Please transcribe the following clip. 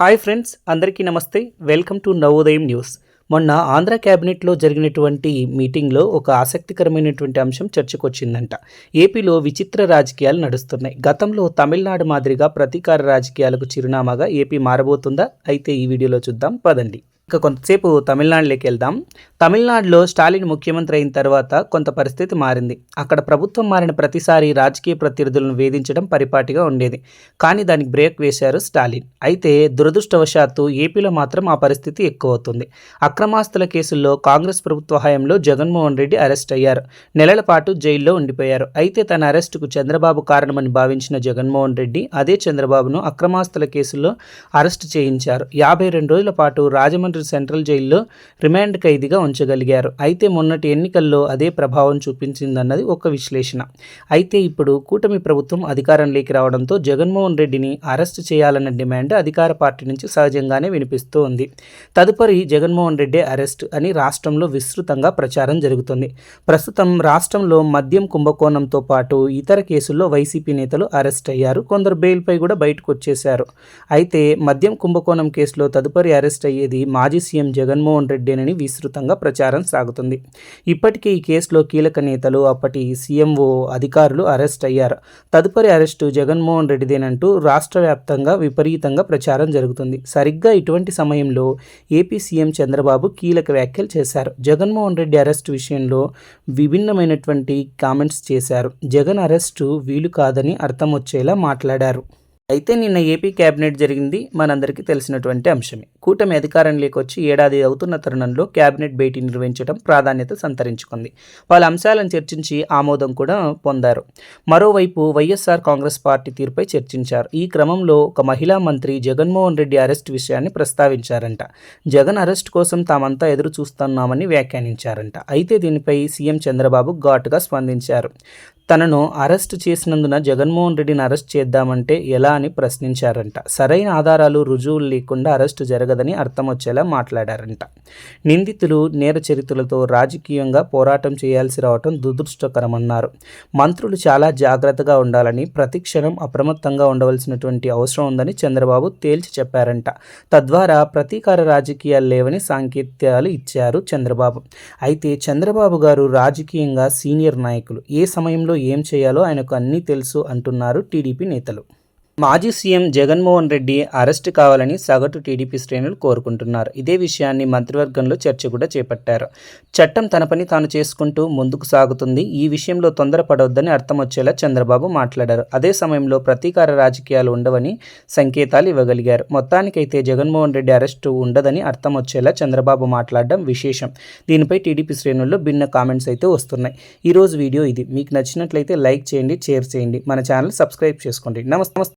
Hi friends అందరికీ నమస్తే. Welcome to Navodayam news. మొన్న ఆంధ్ర క్యాబినెట్లో జరిగినటువంటి మీటింగ్లో ఒక ఆసక్తికరమైనటువంటి అంశం చర్చకొచ్చిందంట. ఏపీలో విచిత్ర రాజకీయాలు నడుస్తున్నాయి. గతంలో తమిళనాడు మాదిరిగా ప్రతీకార రాజకీయాలకు చిరునామాగా ఏపీ మారబోతుందా? అయితే ఈ వీడియోలో చూద్దాం. పదండి. ఇక కొంతసేపు తమిళనాడులోకి వెళ్దాం. తమిళనాడులో స్టాలిన్ ముఖ్యమంత్రి అయిన తర్వాత కొంత పరిస్థితి మారింది. అక్కడ ప్రభుత్వం మారిన ప్రతిసారి రాజకీయ ప్రత్యర్థులను వేధించడం పరిపాటిగా ఉండేది. కానీ దానికి బ్రేక్ వేశారు స్టాలిన్. అయితే దురదృష్టవశాత్తు ఏపీలో మాత్రం ఆ పరిస్థితి ఎక్కువ అవుతుంది అక్రమాస్తుల కేసుల్లో కాంగ్రెస్ ప్రభుత్వ హయాంలో జగన్మోహన్ రెడ్డి అరెస్ట్ అయ్యారు. నెలల పాటు జైల్లో ఉండిపోయారు. అయితే తన అరెస్టుకు చంద్రబాబు కారణమని భావించిన జగన్మోహన్ రెడ్డి అదే చంద్రబాబును అక్రమాస్తుల కేసుల్లో అరెస్ట్ చేయించారు. యాభై రెండు రోజుల పాటు రాజమండ్రి సెంట్రల్ జైల్లో రిమాండ్ ఖైదీగా ఉంచగలిగారు. అయితే మొన్నటి ఎన్నికల్లో అదే ప్రభావం చూపించిందన్నది ఒక విశ్లేషణ. అయితే ఇప్పుడు కూటమి ప్రభుత్వం అధికారంలోకి రావడంతో జగన్మోహన్ రెడ్డిని అరెస్ట్ చేయాలన్న డిమాండ్ అధికార పార్టీ నుంచి సహజంగానే వినిపిస్తూ ఉంది తదుపరి జగన్మోహన్ రెడ్డి అరెస్ట్ అని రాష్ట్రంలో విస్తృతంగా ప్రచారం జరుగుతుంది. ప్రస్తుతం రాష్ట్రంలో మద్యం కుంభకోణంతో పాటు ఇతర కేసుల్లో వైసీపీ నేతలు అరెస్ట్ అయ్యారు. కొందరు బెయిల్పై కూడా బయటకు వచ్చేశారు. అయితే మద్యం కుంభకోణం కేసులో తదుపరి అరెస్ట్ అయ్యేది మాజీ మాజీ సీఎం జగన్మోహన్ రెడ్డేనని విస్తృతంగా ప్రచారం సాగుతుంది. ఇప్పటికే ఈ కేసులో కీలక నేతలు అప్పటి సీఎంఓ అధికారులు అరెస్ట్ అయ్యారు. తదుపరి అరెస్టు జగన్మోహన్ రెడ్డిదేనంటూ రాష్ట్ర వ్యాప్తంగా విపరీతంగా ప్రచారం జరుగుతుంది. సరిగ్గా ఇటువంటి సమయంలో ఏపీ సీఎం చంద్రబాబు కీలక వ్యాఖ్యలు చేశారు. జగన్మోహన్ రెడ్డి అరెస్ట్ విషయంలో విభిన్నమైనటువంటి కామెంట్స్ చేశారు. జగన్ అరెస్టు వీలు కాదని అర్థం వచ్చేలా మాట్లాడారు. అయితే నిన్న ఏపీ కేబినెట్ జరిగింది. మనందరికీ తెలిసినటువంటి అంశమే. కూటమి అధికారంలోకి వచ్చి ఏడాది అవుతున్న తరుణంలో కేబినెట్ భేటీ నిర్వహించడం ప్రాధాన్యత సంతరించుకుంది. వాళ్ళ అంశాలను చర్చించి ఆమోదం కూడా పొందారు. మరోవైపు వైఎస్ఆర్ కాంగ్రెస్ పార్టీ తీరుపై చర్చించారు. ఈ క్రమంలో ఒక మహిళా మంత్రి జగన్మోహన్ రెడ్డి అరెస్ట్ విషయాన్ని ప్రస్తావించారంట. జగన్ అరెస్ట్ కోసం తామంతా ఎదురు చూస్తున్నామని వ్యాఖ్యానించారంట. అయితే దీనిపై సీఎం చంద్రబాబు ఘాటుగా స్పందించారు. తనను అరెస్ట్ చేసినందున జగన్మోహన్ రెడ్డిని అరెస్ట్ చేద్దామంటే ఎలా అని ప్రశ్నించారంట. సరైన ఆధారాలు రుజువులు లేకుండా అరెస్టు జరగదని అర్థం వచ్చేలా మాట్లాడారంట. నిందితులు నేర చరిత్రలతో రాజకీయంగా పోరాటం చేయాల్సి రావటం దురదృష్టకరమన్నారు. మంత్రులు చాలా జాగ్రత్తగా ఉండాలని ప్రతిక్షణం అప్రమత్తంగా ఉండవలసినటువంటి అవసరం ఉందని చంద్రబాబు తేల్చి చెప్పారంట. తద్వారా ప్రతీకార రాజకీయాలు లేవని సాంకేత్యాలు ఇచ్చారు చంద్రబాబు. అయితే చంద్రబాబు గారు రాజకీయంగా సీనియర్ నాయకులు. ఏ సమయంలో ఏం చేయాలో ఆయనకు అన్నీ తెలుసు అంటున్నారు టీడీపీ నేతలు. మాజీ సీఎం జగన్మోహన్ రెడ్డి అరెస్ట్ కావాలని సగటు టీడీపీ శ్రేణులు కోరుకుంటున్నారు. ఇదే విషయాన్ని మంత్రివర్గంలో చర్చ కూడా చేపట్టారు. చట్టం తన పని తాను చేసుకుంటూ ముందుకు సాగుతుంది. ఈ విషయంలో తొందరపడవద్దని అర్థం వచ్చేలా చంద్రబాబు మాట్లాడారు. అదే సమయంలో ప్రతీకార రాజకీయాలు ఉండవని సంకేతాలు ఇవ్వగలిగారు. మొత్తానికైతే జగన్మోహన్ రెడ్డి అరెస్టు ఉండదని అర్థం వచ్చేలా చంద్రబాబు మాట్లాడడం విశేషం. దీనిపై టీడీపీ శ్రేణుల్లో భిన్న కామెంట్స్ అయితే వస్తున్నాయి. ఈరోజు వీడియో ఇది. మీకు నచ్చినట్లయితే లైక్ చేయండి షేర్ చేయండి. మన ఛానల్ సబ్స్క్రైబ్ చేసుకోండి. నమస్తే.